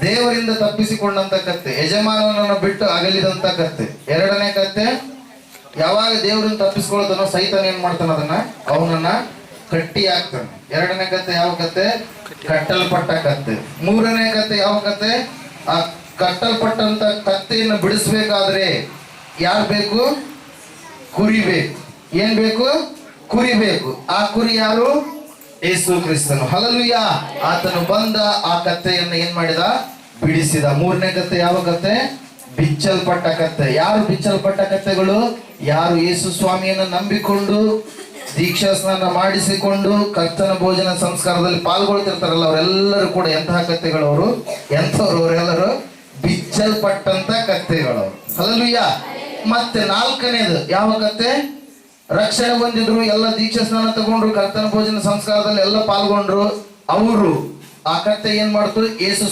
ದೇವರಿಂದ ತಪ್ಪಿಸಿಕೊಂಡಂತ ಕತ್ತೆ, ಯಜಮಾನನನ್ನು ಬಿಟ್ಟು ಅಗಲಿದಂತ ಕತ್ತೆ. ಎರಡನೇ ಕತ್ತೆ, ಯಾವಾಗ ದೇವರನ್ನು ತಪ್ಪಿಸ್ಕೊಳ್ಳೋದನ್ನ ಸೈತನ ಏನ್ ಮಾಡ್ತಾನ ಅದನ್ನ? ಅವನನ್ನ ಕಟ್ಟಿ ಹಾಕ್ತಾನೆ. ಎರಡನೇ ಕತ್ತೆ ಯಾವ ಕತ್ತೆ? ಕಟ್ಟಲ್ಪಟ್ಟ ಕತ್ತೆ. ಮೂರನೇ ಕತ್ತೆ ಯಾವ ಕತ್ತೆ? ಆ ಕಟ್ಟಲ್ಪಟ್ಟಂತ ಕತ್ತೆಯನ್ನು ಬಿಡಿಸ್ಬೇಕಾದ್ರೆ ಯಾರು ಬೇಕು? ಕುರಿ ಬೇಕು. ಏನ್ ಬೇಕು? ಕುರಿ ಬೇಕು. ಆ ಕುರಿ ಯಾರು? ಯೇಸು ಕ್ರಿಸ್ತನು. ಹಲಲುಯ್ಯ ಆತನು ಬಂದ ಆ ಕತ್ತೆಯನ್ನು ಏನ್ ಮಾಡಿದ? ಬಿಡಿಸಿದ. ಮೂರನೇ ಕತ್ತೆ ಯಾವ ಕತ್ತೆ? ಬಿಚ್ಚಲ್ಪಟ್ಟ ಕತ್ತೆ. ಯಾರು ಬಿಚ್ಚಲ್ಪಟ್ಟ ಕತ್ತೆಗಳು? ಯಾರು ಯೇಸು ಸ್ವಾಮಿಯನ್ನು ನಂಬಿಕೊಂಡು ದೀಕ್ಷಾ ಸ್ನಾನ ಮಾಡಿಸಿಕೊಂಡು, ಕರ್ತನ ಭೋಜನ ಸಂಸ್ಕಾರದಲ್ಲಿ ಪಾಲ್ಗೊಳ್ತಿರ್ತಾರಲ್ಲ, ಅವರೆಲ್ಲರೂ ಕೂಡ ಎಂತಹ ಕತ್ತೆಗಳು ಅವರು? ಎಂಥವ್ರು ಅವರೆಲ್ಲರೂ? ಬಿಚ್ಚಲ್ಪಟ್ಟಂತ ಕತ್ತೆಗಳು. ಹಲಲುಯ್ಯ ಮತ್ತೆ ನಾಲ್ಕನೇದು, ಯಾವ ಕತ್ತೆ? ರಕ್ಷಣೆ ಹೊಂದಿದ್ರು ಎಲ್ಲ ದೀಕ್ಷಾ ಸ್ನಾನ ತಗೊಂಡ್ರು, ಕರ್ತನ ಭೋಜನ ಸಂಸ್ಕಾರದಲ್ಲಿ ಎಲ್ಲ ಪಾಲ್ಗೊಂಡ್ರು, ಅವರು ಆ ಕತ್ತೆ ಏನ್ ಮಾಡ್ತು? ಯೇಸು